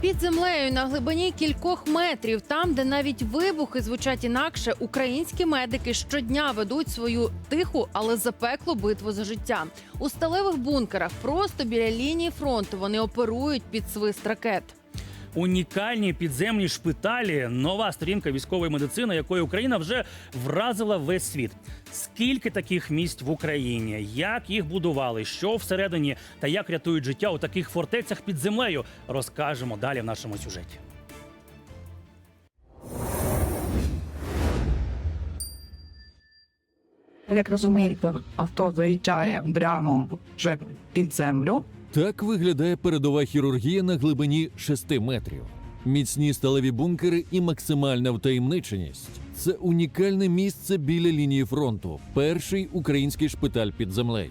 Під землею на глибині кількох метрів, там, де навіть вибухи звучать інакше, українські медики щодня ведуть свою тиху, але запеклу битву за життя. У сталевих бункерах просто біля лінії фронту вони оперують під свист ракет. Унікальні підземні шпиталі нова сторінка військової медицини, якою Україна вже вразила весь світ. Скільки таких місць в Україні? Як їх будували? Що всередині та як рятують життя у таких фортецях під землею? Розкажемо далі в нашому сюжеті. Як розумієте, авто заїжджає прямо вже під землю. Так виглядає передова хірургія на глибині 6 метрів. Міцні сталеві бункери і максимальна втаємниченість це унікальне місце біля лінії фронту. Перший український шпиталь під землею.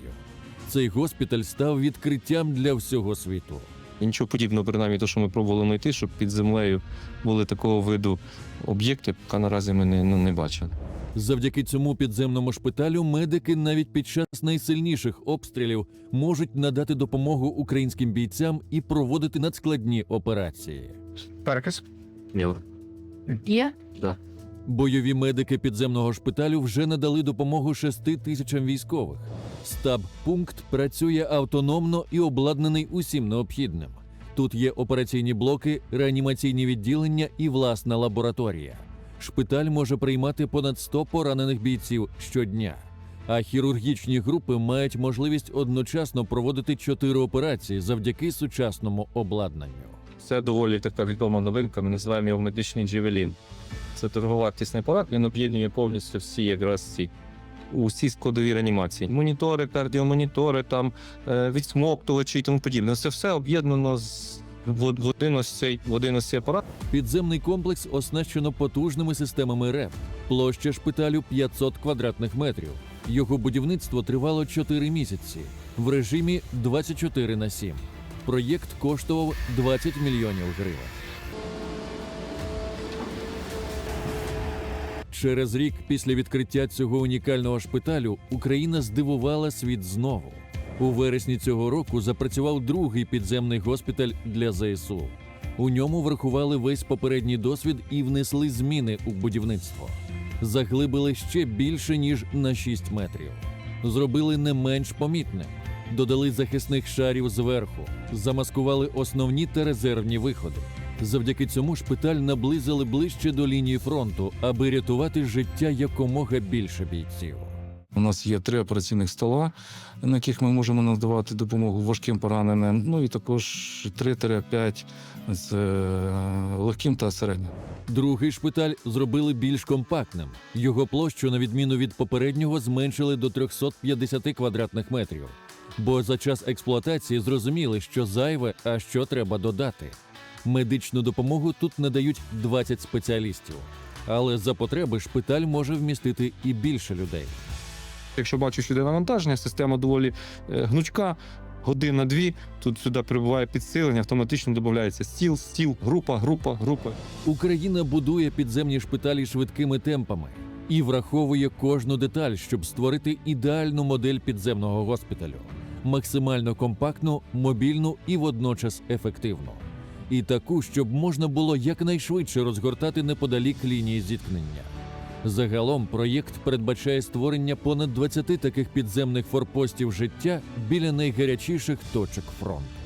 Цей госпіталь став відкриттям для всього світу. І Нічого подібного, принаймні, те, що ми пробували знайти, щоб під землею були такого виду об'єкти, поки наразі ми не, ну, не бачили. Завдяки цьому підземному шпиталю медики навіть під час найсильніших обстрілів можуть надати допомогу українським бійцям і проводити надскладні операції. Перекис. Є Бойові медики підземного шпиталю вже надали допомогу шести тисячам військових. Стаб-пункт працює автономно і обладнаний усім необхідним. Тут є операційні блоки, реанімаційні відділення і власна лабораторія. Шпиталь може приймати понад 100 поранених бійців щодня. А хірургічні групи мають можливість одночасно проводити чотири операції завдяки сучасному обладнанню. Це доволі така відома новинка. Ми називаємо його медичний джевелін. Це торговартісний апарат, він об'єднує повністю всі якраз ці. Усі складові реанімації. Монітори, кардіомонітори, там е, відсмоктувачі і тому подібне. Це все об'єднано з в один ось цей в один ось цей апарат. Підземний комплекс оснащено потужними системами РЕП. Площа шпиталю 500 квадратних метрів. Його будівництво тривало 4 місяці в режимі 24 на 7. Проєкт коштував 20 мільйонів гривень. Через рік після відкриття цього унікального шпиталю Україна здивувала світ знову. У вересні цього року запрацював другий підземний госпіталь для ЗСУ. У ньому врахували весь попередній досвід і внесли зміни у будівництво. Заглибили ще більше ніж на 6 метрів. Зробили не менш помітним. Додали захисних шарів зверху, замаскували основні та резервні виходи. Завдяки цьому шпиталь наблизили ближче до лінії фронту, аби рятувати життя якомога більше бійців. У нас є три операційних стола, на яких ми можемо надавати допомогу важким пораненим. Ну і також 3-5 з е, легким та середнім. Другий шпиталь зробили більш компактним. Його площу, на відміну від попереднього, зменшили до 350 квадратних метрів. Бо за час експлуатації зрозуміли, що зайве, а що треба додати. Медичну допомогу тут надають 20 спеціалістів. Але за потреби шпиталь може вмістити і більше людей. Якщо бачу сюди навантаження, система доволі е, гнучка. Година-дві тут сюди прибуває підсилення, автоматично додається стіл, стіл, група, група, група. Україна будує підземні шпиталі швидкими темпами і враховує кожну деталь, щоб створити ідеальну модель підземного госпіталю, максимально компактну, мобільну і водночас ефективну. І таку, щоб можна було якнайшвидше розгортати неподалік лінії зіткнення. Загалом проєкт передбачає створення понад 20 таких підземних форпостів життя біля найгарячіших точок фронту.